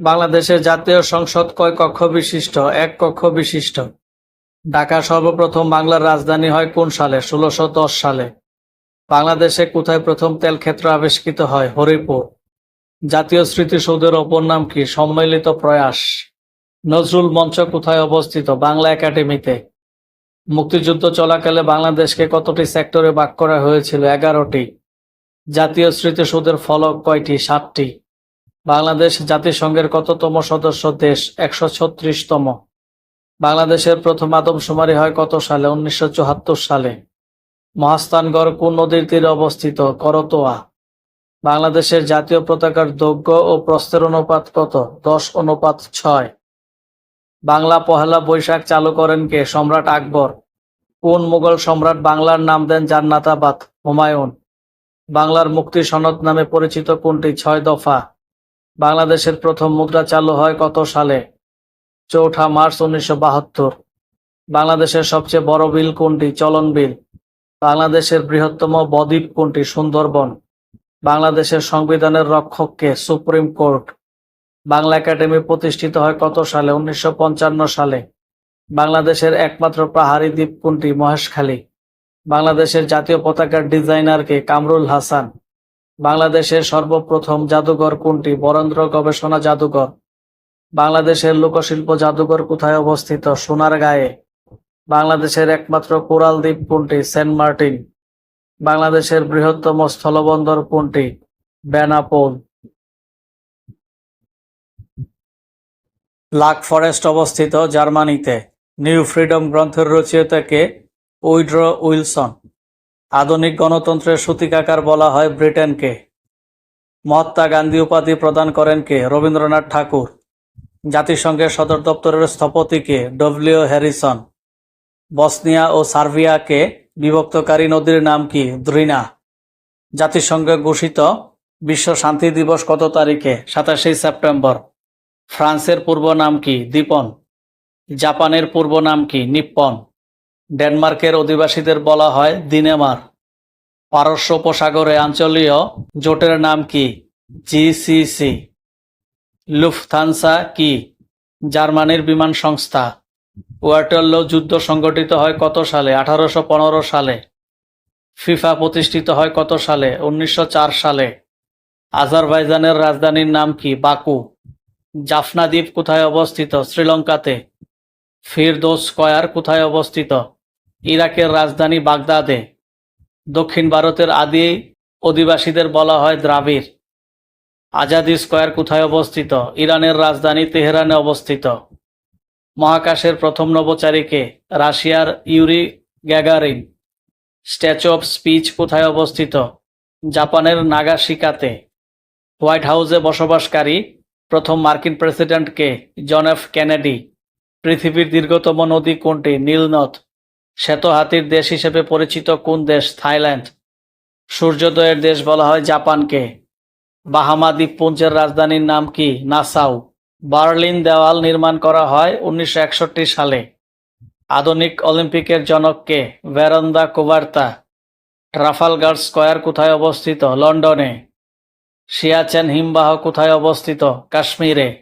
বাংলাদেশের জাতীয় সংসদ কয় কক্ষ বিশিষ্ট? এক কক্ষ বিশিষ্ট। ঢাকা সর্বপ্রথম বাংলার রাজধানী হয় কোন সালে? ষোলোশো দশ সালে। বাংলাদেশে কোথায় প্রথম তেল ক্ষেত্র আবিষ্কৃত হয়? হরিপুর। জাতীয় স্মৃতিসৌধের অপর নাম কি? সম্মিলিত প্রয়াস। নজরুল মঞ্চ কোথায় অবস্থিত? বাংলা একাডেমিতে। মুক্তিযুদ্ধ চলাকালে বাংলাদেশকে কতটি সেক্টরে ভাগ করা হয়েছিল? এগারোটি। জাতীয় স্মৃতিসৌধের ফলক কয়টি? সাতটি। বাংলাদেশ জাতিসংঘের কততম সদস্য দেশ? একশো ছত্রিশতম। বাংলাদেশের প্রথম আদমশুমারি হয় কত সালে? উনিশশো চুয়াত্তর সালে। মহাস্থানগড় কোন নদীর তীরে অবস্থিত? করতোয়া। বাংলাদেশের জাতীয় পতাকার দৈর্ঘ্য ও প্রস্থের অনুপাত কত? দশ, অনুপাত ছয়। বাংলা পহেলা বৈশাখ চালু করেন কে? সম্রাট আকবর। কোন মুঘল সম্রাট বাংলার নাম দেন জান্নাতাবাদ হুমায়ুন। বাংলার মুক্তি সনদ নামে পরিচিত কোনটি? ছয় দফা। বাংলাদেশের প্রথম মুদ্রা চালু হয় কত সালে? চৌঠা মার্চ উনিশশো বাহাত্তর। বাংলাদেশের সবচেয়ে বড় বিল কোনটি? চলন বিল। বাংলাদেশের বৃহত্তম বদ্বীপ কোনটি? সুন্দরবন। বাংলাদেশের সংবিধানের রক্ষককে সুপ্রিম কোর্ট। বাংলা একাডেমি প্রতিষ্ঠিত হয় কত সালে? উনিশশো পঞ্চান্ন সালে। বাংলাদেশের একমাত্র পাহাড়ি দ্বীপ কোনটি? মহেশখালী। বাংলাদেশের জাতীয় পতাকার ডিজাইনারকে কামরুল হাসান। বাংলাদেশের সর্বপ্রথম জাদুঘর কোনটি? বরেন্দ্র গবেষণা জাদুঘর। বাংলাদেশের লোকশিল্প জাদুঘর কোথায় অবস্থিত? সোনারগাঁয়ে। বাংলাদেশের একমাত্র কোরাল দ্বীপ কোনটি? Saint Martin. বাংলাদেশের বৃহত্তম স্থলবন্দর কোনটি? বেনাপোল। লাক ফরেস্ট অবস্থিত জার্মানিতে। নিউ ফ্রিডম গ্রন্থের রচয়িতাকে উইড্র উইলসন। আধুনিক গণতন্ত্রের সূতিকাকার বলা হয় ব্রিটেনকে। মহাত্মা গান্ধী উপাধি প্রদান করেন কে? রবীন্দ্রনাথ ঠাকুর। জাতিসংঘের সদর দপ্তরের স্থপতিকে ডব্লিউ হ্যারিসন। বসনিয়া ও সার্বিয়াকে বিভক্তকারী নদীর নাম কি? দ্রিনা। জাতিসংঘে ঘোষিত বিশ্ব শান্তি দিবস কত তারিখে? সাতাশে সেপ্টেম্বর। ফ্রান্সের পূর্ব নাম কি? দীপন জাপানের পূর্ব নাম কি? নিপ্পন। ডেনমার্কের অধিবাসীদের বলা হয় দিনেমার। পারস্য উপসাগরে আঞ্চলীয় জোটের নাম কি? জিসিসি লুফথানসা কি? জার্মানির বিমান সংস্থা। ওয়াটারলো যুদ্ধ সংগঠিত হয় কত সালে? আঠারোশো পনেরো সালে। ফিফা প্রতিষ্ঠিত হয় কত সালে? উনিশশো চার সালে। আজারবাইজানের রাজধানীর নাম কি? বাকু। জাফনা দ্বীপ কোথায় অবস্থিত? শ্রীলঙ্কাতে। ফিরদোস স্কয়ার কোথায় অবস্থিত? ইরাকের রাজধানী বাগদাদে দক্ষিণ ভারতের আদি অধিবাসীদের বলা হয় দ্রাবিড়। আজাদি স্কয়ার কোথায় অবস্থিত? ইরানের রাজধানী তেহরানে অবস্থিত। মহাকাশের প্রথম নভোচারীকে রাশিয়ার Yuri Gagarin. Statue of speech কোথায় অবস্থিত? জাপানের নাগাশিকাতে। হোয়াইট হাউসে বসবাসকারী প্রথম মার্কিন প্রেসিডেন্টকে জন এফ কেনেডি। পৃথিবীর দীর্ঘতম নদী কোনটি? নীলনদ শ্বেত হাতির দেশ হিসেবে পরিচিত কোন দেশ? থাইল্যান্ড। সূর্যোদয়ের দেশ বলা হয় জাপানকে। বাহামা দ্বীপপুঞ্জের রাজধানীর নাম কি? নাসাউ। বার্লিন দেওয়াল নির্মাণ করা হয় উনিশশো একষট্টি সালে। আধুনিক অলিম্পিকের জনককে ভেরন্দা কুবার্তা। ট্রাফালগার স্কয়ার কোথায় অবস্থিত? লন্ডনে। সিয়াচেন হিমবাহ কোথায় অবস্থিত? কাশ্মীরে।